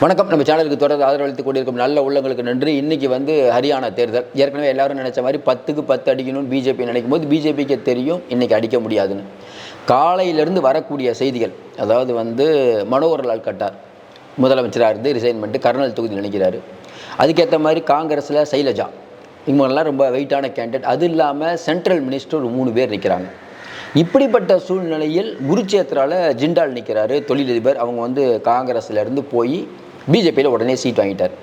வணக்கம். நம்ம சேனலுக்கு தொடர்ந்து ஆதரவளித்துக் கொண்டிருக்கும் நல்ல உள்ளங்களுக்கு நன்றி. இன்னைக்கு வந்து ஹரியானா தேர்தல். ஏற்கனவே எல்லாரும் நினைச்ச மாதிரி பத்துக்கு பத்து அடிக்கணும்னு பிஜேபி நினைக்கும் போது பிஜேபிக்கு தெரியும் இன்னைக்கு அடிக்க முடியாதுன்னு. காலையிலிருந்து வரக்கூடிய செய்திகள் அதாவது வந்து மனோகர்லால் கட்டார் முதலமைச்சராக இருந்து ரிசைன் பண்ணிட்டு கர்னல் தொகுதி நினைக்கிறாரு. அதுக்கேற்ற மாதிரி காங்கிரஸில் சைலஜா. இவங்கெல்லாம் ரொம்ப வெயிட்டான கேண்டிடேட் அது இல்லாமல் சென்ட்ரல் மினிஸ்டர் ஒரு மூணு பேர் நிற்கிறாங்க இப்படிப்பட்ட சூழ்நிலையில் குருச்சேத்ராவில் ஜிண்டால் நிற்கிறாரு தொழிலதிபர். அவங்க வந்து காங்கிரஸ்லேருந்து போய் பிஜேபியில் உடனே சீட் வாங்கிட்டார்.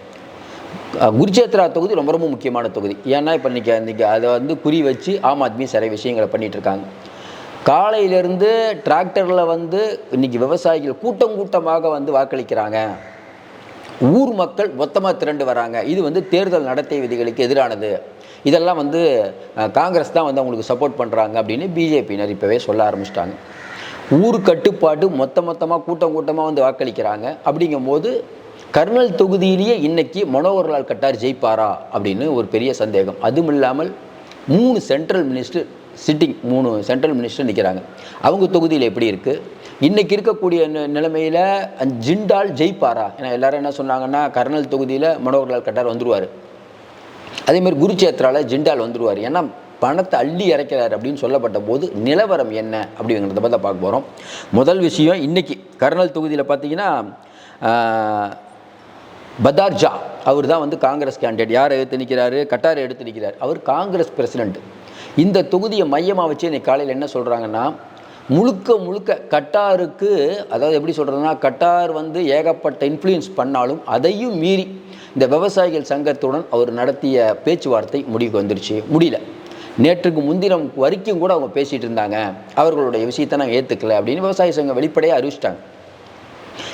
குருச்சேத்ரா தொகுதி ரொம்ப ரொம்ப முக்கியமான தொகுதி. ஏன்னா இப்போ இன்றைக்கி இன்றைக்கி அதை வந்து குறி வச்சு ஆம் ஆத்மி சில விஷயங்களை பண்ணிகிட்ருக்காங்க காலையிலேருந்து டிராக்டரில் வந்து இன்னைக்கு விவசாயிகள் கூட்டம் கூட்டமாக வந்து வாக்களிக்கிறாங்க. ஊர் மக்கள் மொத்தமாக திரண்டு வராங்க. இது வந்து தேர்தல் நடத்தை விதிகளுக்கு எதிரானது. இதெல்லாம் வந்து காங்கிரஸ் தான் வந்து அவங்களுக்கு சப்போர்ட் பண்ணுறாங்க அப்படின்னு பிஜேபியினர் இப்போவே சொல்ல ஆரம்பிச்சிட்டாங்க. ஊர் கட்டுப்பாடு மொத்த மொத்தமாக கூட்டம் கூட்டமாக வந்து வாக்களிக்கிறாங்க. அப்படிங்கும்போது கர்னல் தொகுதியிலேயே இன்னைக்கு மனோகர்லால் கட்டார் ஜெயிப்பாரா அப்படின்னு ஒரு பெரிய சந்தேகம். அதுவும் இல்லாமல் மூணு சென்ட்ரல் மினிஸ்டர் சிட்டிங் மூணு சென்ட்ரல் மினிஸ்டர் நிற்கிறாங்க அவங்க தொகுதியில் எப்படி இருக்குது இன்றைக்கி இருக்கக்கூடிய நிலைமையில் ஜிண்டால் ஜெயிப்பாரா? ஏன்னா எல்லாரும் என்ன சொன்னாங்கன்னா கர்னல் தொகுதியில் மனோகர்லால் கட்டார் வந்துடுவார் அதேமாரி மாதிரி ஜிண்டால் வந்துடுவார் ஏன்னா பணத்தை அள்ளி இறைக்கிறார் அப்படின்னு சொல்லப்பட்ட போது நிலவரம் என்ன அப்படிங்கிறத பற்றி பார்க்க போகிறோம் முதல் விஷயம் இன்றைக்கி கர்னல் தொகுதியில் பார்த்தீங்கன்னா பதார்ஜா அவர் தான் வந்து காங்கிரஸ் கேண்டிடேட் யாரை எடுத்து நிற்கிறாரு கட்டாரை எடுத்து நிற்கிறார் அவர் காங்கிரஸ் பிரசிடென்ட் இந்த தொகுதியை மையமாக வச்சு இன்னைக்கு காலையில் என்ன சொல்கிறாங்கன்னா முழுக்க முழுக்க கட்டாருக்கு அதாவது எப்படி சொல்கிறதுனா கட்டார் வந்து ஏகப்பட்ட இன்ஃப்ளூயன்ஸ் பண்ணாலும் அதையும் மீறி இந்த விவசாயிகள் சங்கத்துடன் அவர் நடத்திய பேச்சுவார்த்தை முடிவுக்கு வந்துருச்சு. முடியல. நேற்றுக்கு முன்தினம் வரைக்கும் கூட அவங்க பேசிகிட்டு இருந்தாங்க. அவர்களுடைய விஷயத்தை நாங்கள் ஏற்றுக்கல அப்படின்னு விவசாய சங்கம் வெளிப்படையாக அறிவிச்சிட்டாங்க.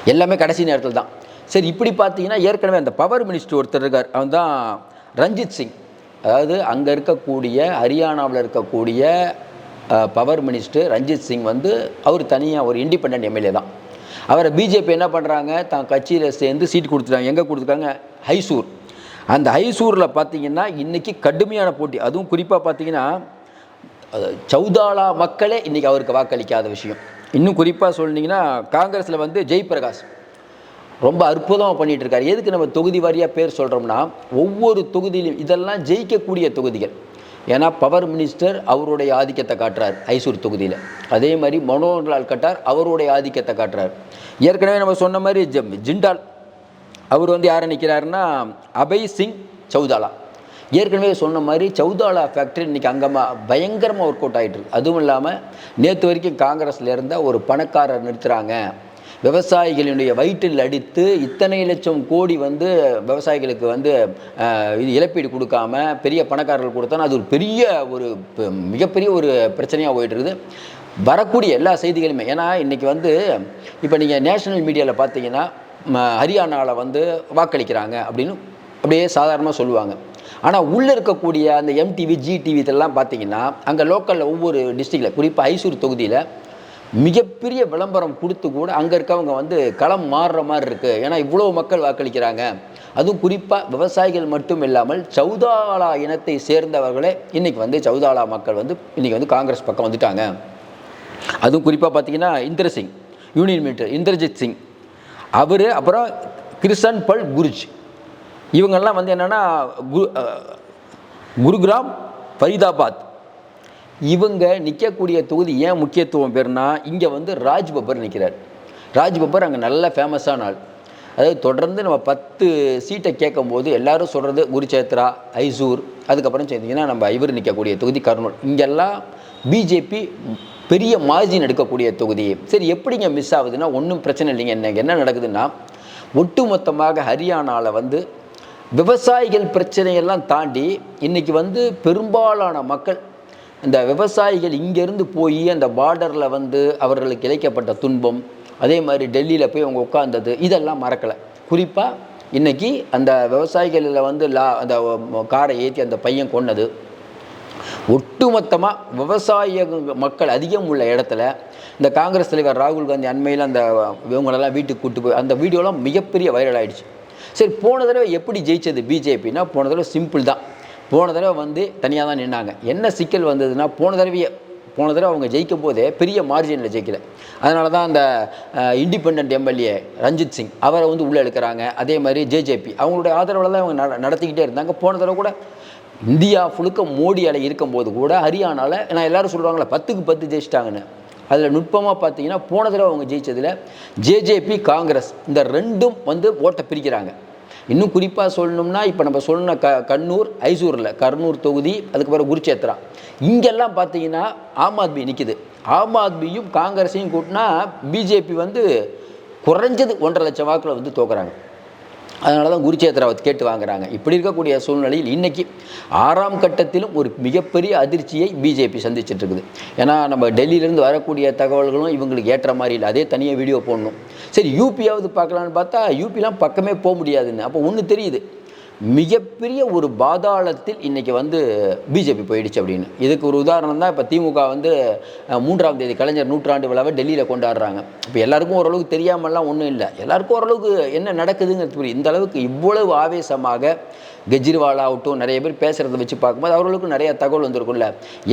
எல்லாமே கடைசி நேரத்தில் தான். சரி இப்படி பார்த்தீங்கன்னா ஏற்கனவே அந்த பவர் மினிஸ்டர் ஒருத்தர் இருக்கார். அவன் தான் ரஞ்சித் சிங். அதாவது அங்கே இருக்கக்கூடிய ஹரியானாவில் இருக்கக்கூடிய பவர் மினிஸ்டர் ரஞ்சித் சிங் வந்து அவர் தனியாக ஒரு இண்டிபெண்ட் எம்எல்ஏ தான். அவரை பிஜேபி என்ன பண்ணுறாங்க தான் கட்சியில் சேர்ந்து சீட் கொடுத்துட்டாங்க. எங்கே கொடுத்துருக்காங்க ஹைசூர் அந்த ஹைசூரில் பார்த்தீங்கன்னா இன்றைக்கி கடுமையான போட்டி. அதுவும் குறிப்பாக பார்த்தீங்கன்னா சௌதாலா மக்களே இன்றைக்கி அவருக்கு வாக்களிக்காத விஷயம். இன்னும் குறிப்பாக சொன்னீங்கன்னா காங்கிரஸில் வந்து ஜெய்பிரகாஷ். ரொம்ப அற்புதமாக பண்ணிகிட்டு இருக்காரு. எதுக்கு நம்ம தொகுதி வாரியாக பேர் சொல்கிறோம்னா ஒவ்வொரு தொகுதியிலும் இதெல்லாம் ஜெயிக்கக்கூடிய தொகுதிகள். ஏன்னா பவர் மினிஸ்டர் அவருடைய ஆதிக்கத்தை காட்டுறார் ஐசூர் தொகுதியில். அதே மாதிரி மனோகர்லால் கட்டார் அவருடைய ஆதிக்கத்தை காட்டுறார். ஏற்கனவே நம்ம சொன்ன மாதிரி ஜ- ஜிண்டால் அவர் வந்து யாரை நிற்கிறாருன்னா அபய் சிங் சௌதாலா. ஏற்கனவே சொன்ன மாதிரி சௌதாலா ஃபேக்ட்ரி இன்றைக்கி அங்கமாக பயங்கரமாக ஒர்க் அவுட் ஆகிட்டுருக்கு அதுவும் இல்லாமல் நேற்று வரைக்கும் காங்கிரஸில் இருந்த ஒரு பணக்காரர் நிறுத்துகிறாங்க விவசாயிகளினுடைய வயிற்றில் அடித்து இத்தனை லட்சம் கோடி வந்து விவசாயிகளுக்கு வந்து இது இழப்பீடு கொடுக்காம பெரிய பணக்காரர்கள் கொடுத்தோன்னா அது ஒரு பெரிய ஒரு மிகப்பெரிய ஒரு பிரச்சனையாக போயிட்டு இருக்குது வரக்கூடிய எல்லா செய்திகளுமே ஏன்னா இன்றைக்கி வந்து இப்போ நீங்கள் நேஷனல் மீடியாவில் பார்த்தீங்கன்னா ஹரியானாவில் வந்து வாக்களிக்கிறாங்க அப்படின்னு அப்படியே சாதாரணமாக சொல்லுவாங்க. ஆனால் உள்ளே இருக்கக்கூடிய அந்த எம்டிவி ஜிடிவி இதெல்லாம் பார்த்தீங்கன்னா அங்கே லோக்கலில் ஒவ்வொரு டிஸ்ட்ரிக்டில் குறிப்பாக ஐசூர் தொகுதியில் மிகப்பெரிய விளம்பரம் கொடுத்து கூட அங்கே இருக்கவங்க வந்து களம் மாறுற மாதிரி இருக்குது ஏன்னா இவ்வளோ மக்கள் வாக்களிக்கிறாங்க. அதுவும் குறிப்பாக விவசாயிகள் மட்டும் இல்லாமல் சௌதாலா இனத்தை சேர்ந்தவர்களே இன்றைக்கி வந்து சௌதாலா மக்கள் வந்து இன்றைக்கி வந்து காங்கிரஸ் பக்கம் வந்துட்டாங்க. அதுவும் குறிப்பாக பார்த்தீங்கன்னா இந்திர சிங் யூனியன் மினிஸ்டர் இந்திரஜித் சிங் அவர் அப்புறம் கிருஷன் பல் குருஜ். இவங்கெல்லாம் வந்து என்னென்னா குரு குருகிராம் ஃபரீதாபாத் இவங்க நிற்கக்கூடிய தொகுதி ஏன் முக்கியத்துவம் பெறுனா இங்கே வந்து ராஜ் பப்பர் நிற்கிறார் ராஜ் பப்பர் அங்கே நல்ல ஃபேமஸான ஆள். அதாவது தொடர்ந்து நம்ம பத்து சீட்டை கேட்கும்போது எல்லாரும் சொல்கிறது குருச்சேத்ரா ஐசூர் அதுக்கப்புறம் பார்த்தீங்கன்னா நம்ம ஐவர் நிற்கக்கூடிய தொகுதி கர்னூல். இங்கெல்லாம் பிஜேபி பெரிய மார்ஜின் எடுக்கக்கூடிய தொகுதி. சரி எப்படிங்க மிஸ் ஆகுதுன்னா ஒன்றும் பிரச்சனை இல்லைங்க. என்ன என்ன நடக்குதுன்னா ஒட்டுமொத்தமாக ஹரியானாவில் வந்து விவசாயிகள் பிரச்சனையெல்லாம் தாண்டி இன்றைக்கி வந்து பெரும்பாலான மக்கள் இந்த விவசாயிகள் இங்கேருந்து போய் அந்த பார்டரில் வந்து அவர்களுக்கு இழைக்கப்பட்ட துன்பம் அதே மாதிரி டெல்லியில் போய் அவங்க உட்கார்ந்தது இதெல்லாம் மறக்கலை. குறிப்பாக இன்னைக்கு அந்த விவசாயிகளில் வந்து லா அந்த காரை ஏற்றி அந்த பையன் கொன்னது. ஒட்டுமொத்தமாக விவசாய மக்கள் அதிகம் உள்ள இடத்துல இந்த காங்கிரஸ் தலைவர் ராகுல் காந்தி அண்மையில் அந்த இவங்களெல்லாம் வீட்டுக்கு கூட்டு போய் அந்த வீடியோலாம் மிகப்பெரிய வைரல் ஆகிடுச்சு சரி போன தடவை எப்படி ஜெயிச்சது பிஜேபின்னா போன தடவை சிம்பிள் தான். போன தடவை வந்து தனியாக தான் நின்னாங்க. என்ன சிக்கல் வந்ததுன்னா போன தடவையே போன தடவை அவங்க ஜெயிக்கும் போதே பெரிய மார்ஜினில் ஜெயிக்கல. அதனால தான் அந்த இண்டிபெண்ட் எம்எல்ஏ ரஞ்சித் சிங் அவரை வந்து உள்ளே எடுக்கிறாங்க அதே மாதிரி ஜேஜேபி அவங்களுடைய ஆதரவில் தான் அவங்க நடத்திக்கிட்டே இருந்தாங்க. போன தடவை கூட இந்தியா ஃபுழுக்க மோடி அலை இருக்கும்போது கூட ஹரியானாவில் நான் எல்லோரும் சொல்கிறாங்களே பத்துக்கு பத்து ஜெயிச்சிட்டாங்கன்னு. அதில் நுட்பமாக பார்த்தீங்கன்னா போன தடவை அவங்க ஜெயித்ததில் ஜேஜேபி காங்கிரஸ் இந்த ரெண்டும் வந்து ஓட்டை பிரிக்கிறாங்க. இன்னும் குறிப்பாக சொல்லணும்னா இப்போ நம்ம சொன்ன க கண்ணூர் ஐசூரில் கர்னூர் தொகுதி அதுக்கு பிறகு குருச்சேத்ரா. இங்கெல்லாம் பார்த்தீங்கன்னா ஆம் ஆத்மி நிற்கிது ஆம் ஆத்மியும் காங்கிரஸையும் கூட்டினா பிஜேபி வந்து குறைஞ்சது ஒன்றரை லட்சம் வாக்கில் வந்து தோக்குறாங்க. அதனால தான் குருச்சேத்திராவை கேட்டு வாங்குறாங்க. இப்படி இருக்கக்கூடிய சூழ்நிலையில் இன்றைக்கி ஆறாம் கட்டத்திலும் ஒரு மிகப்பெரிய அதிர்ச்சியை பிஜேபி சந்திச்சிட்டு இருக்குது. ஏன்னா நம்ம டெல்லியிலேருந்து வரக்கூடிய தகவல்களும் இவங்களுக்கு ஏற்ற மாதிரி இல்லை. அதே தனியாக வீடியோ போடணும். சரி யூபியாவது பார்க்கலான்னு பார்த்தா யூபிலாம் பக்கமே போக முடியாதுன்னு. அப்போ ஒன்று தெரியுது. மிகப்பெரிய ஒரு பாதாளத்தில் இன்றைக்கி வந்து பிஜேபி போயிடுச்சு அப்படின்னு. இதுக்கு ஒரு உதாரணம் தான் இப்போ திமுக வந்து மூன்றாம் தேதி கலைஞர் நூற்றாண்டு விழாவை டெல்லியில் கொண்டாடுறாங்க. இப்போ எல்லாருக்கும் ஓரளவுக்கு தெரியாமலாம் ஒன்றும் இல்லை. எல்லாருக்கும் ஓரளவுக்கு என்ன நடக்குதுங்கிறது புரியும் இந்த அளவுக்கு இவ்வளவு ஆவேசமாக கெஜ்ரிவால் ஆகட்டும் நிறைய பேர் பேசுகிறத வச்சு பார்க்கும்போது அவர்களுக்கு நிறைய தகவல் வந்திருக்கும்ல.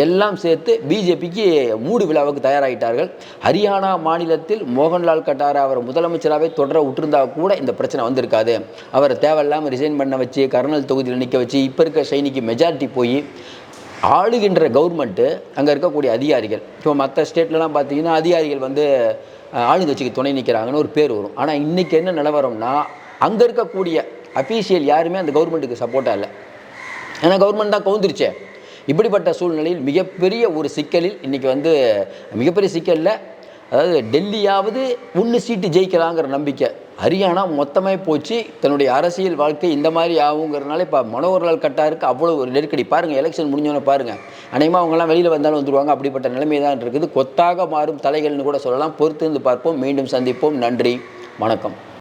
எல்லாம் சேர்த்து பிஜேபிக்கு மூடு விழாவுக்கு தயாராகிட்டார்கள் ஹரியானா மாநிலத்தில் மோகன்லால் கட்டாரா அவர் முதலமைச்சராகவே தொடர விட்டுருந்தா கூட இந்த பிரச்சனை வந்திருக்காது. அவர் தேவையில்லாமல் ரிசைன் பண்ண வச்சு வச்சு கர்னல் தொகுதியில் நிற்க வச்சு இப்போ இருக்க ஷைனிக்கு மெஜாரிட்டி போய் ஆளுகின்ற கவர்மெண்ட்டு அங்கே இருக்கக்கூடிய அதிகாரிகள். இப்போ மற்ற ஸ்டேட்லலாம் பார்த்தீங்கன்னா அதிகாரிகள் வந்து ஆளுங்கட்சிக்கு துணை நிற்கிறாங்கன்னு ஒரு பேர் வரும். ஆனால் இன்றைக்கி என்ன நிலவரம்னா அங்கே இருக்கக்கூடிய அஃபீஷியல் யாருமே அந்த கவர்மெண்ட்டுக்கு சப்போர்ட்டாக இல்லை. ஏன்னா கவர்மெண்ட் தான் கவுந்துருச்சே. இப்படிப்பட்ட சூழ்நிலையில் மிகப்பெரிய ஒரு சிக்கலில் இன்றைக்கி வந்து மிகப்பெரிய சிக்கலில் அதாவது டெல்லியாவது ஒன்று சீட்டு ஜெயிக்கலாங்கிற நம்பிக்கை. ஹரியானா மொத்தமே போச்சு. தன்னுடைய அரசியல் வாழ்க்கை இந்த மாதிரி ஆகுங்கிறதுனால இப்போ மனோகர்லால் கட்டாருக்கு அவ்வளோ ஒரு நெருக்கடி. பாருங்கள் எலெக்ஷன் முடிஞ்சோன்னே பாருங்கள் அநேகமாக அவங்கெல்லாம் வெளியில் வந்தாலும் வந்துடுவாங்க அப்படிப்பட்ட நிலைமை தான் இருக்குது. கொத்தாக மாறும் தலைகள்னு கூட சொல்லலாம். பொறுத்திருந்து பார்ப்போம். மீண்டும் சந்திப்போம். நன்றி. வணக்கம்.